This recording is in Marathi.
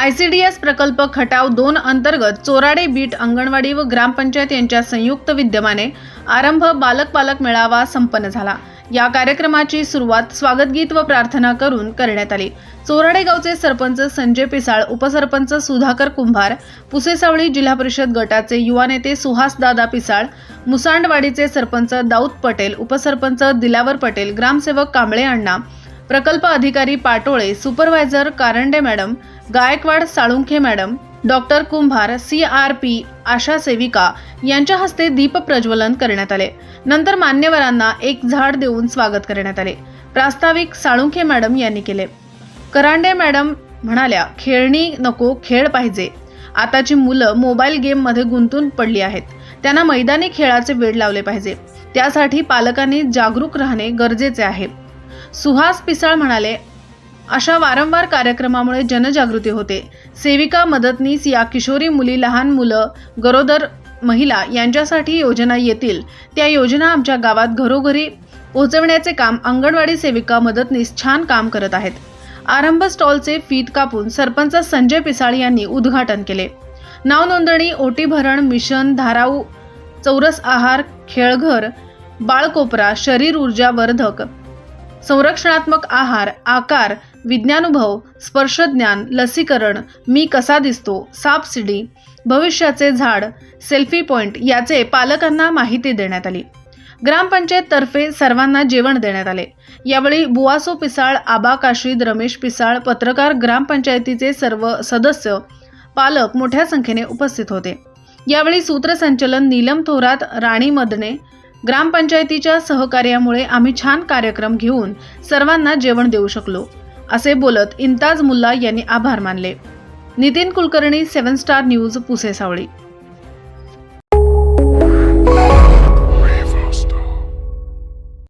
आयसीडीएस प्रकल्प खटाव दोन अंतर्गत चोराडे बीट अंगणवाडी व ग्रामपंचायत यांच्या संयुक्त विद्यमाने आरंभ बालक पालक मेळावा संपन्न झाला. या कार्यक्रमाची सुरुवात स्वागतगीत व प्रार्थना करून करण्यात आली. चोराडे गावचे सरपंच संजय पिसाळ उपसरपंच सुधाकर कुंभार पुसेसावळी जिल्हा परिषद गटाचे युवा नेते सुहासदादा पिसाळ मुसांडवाडीचे सरपंच दाऊद पटेल उपसरपंच दिलावर पटेल ग्रामसेवक कांबळे अण्णा प्रकल्प अधिकारी Patole supervisor Karande madam Gaikwad Salunkhe madam doctor Kumbhar C R P आशा सेविका यांच्या हस्ते दीप प्रज्वलन करण्यात आले. नंतर मान्यवरांना एक झाड देऊन स्वागत करण्यात आले. प्रास्ताविक साळुंखे मॅडम यांनी केले. करांडे मॅडम म्हणाल्या खेळणी नको खेळ पाहिजे. आताची मुलं मोबाईल गेममध्ये गुंतून पडली आहेत. त्यांना मैदानी खेळाचे वेळ लावले पाहिजे. त्यासाठी पालकांनी जागरूक राहणे गरजेचे आहे. सुहास पिसाळ म्हणाले अशा वारंवार कार्यक्रमामुळे जनजागृती होते. सेविका मदतनीस या किशोरी मुली लहान मुलं गरोदर महिला यांच्यासाठी योजना येतील. त्या योजना आमच्या गावात घरोघरी पोहोचवण्याचे काम अंगणवाडी सेविका मदतनीस छान काम करत आहेत. आरंभ स्टॉलचे फीत कापून सरपंच संजय पिसाळ यांनी उद्घाटन केले. नाव नोंदणी ओटी भरण मिशन धाराऊ चौरस आहार खेळघर बाळकोपरा शरीर ऊर्जा वर्धक संरक्षणात्मक आहार आकार विज्ञानुभव स्पर्शज्ञान लसीकरण मी कसा दिसतो सापसिडी भविष्याचे झाड सेल्फी पॉइंट याचे पालकांना माहिती देण्यात आली. ग्रामपंचायततर्फे सर्वांना जेवण देण्यात आले. यावेळी बुवासो पिसाळ आबा काशीद रमेश पिसाळ पत्रकार ग्रामपंचायतीचे सर्व सदस्य पालक मोठ्या संख्येने उपस्थित होते. यावेळी सूत्रसंचलन नीलम थोरात राणी मदने ग्रामपंचायतीच्या सहकार्यामुळे आम्ही छान कार्यक्रम घेऊन सर्वांना जेवण देऊ शकलो असे बोलत इंताज मुल्ला यांनी आभार मानले. Nitin Kulkarni seven star news Pusesavali.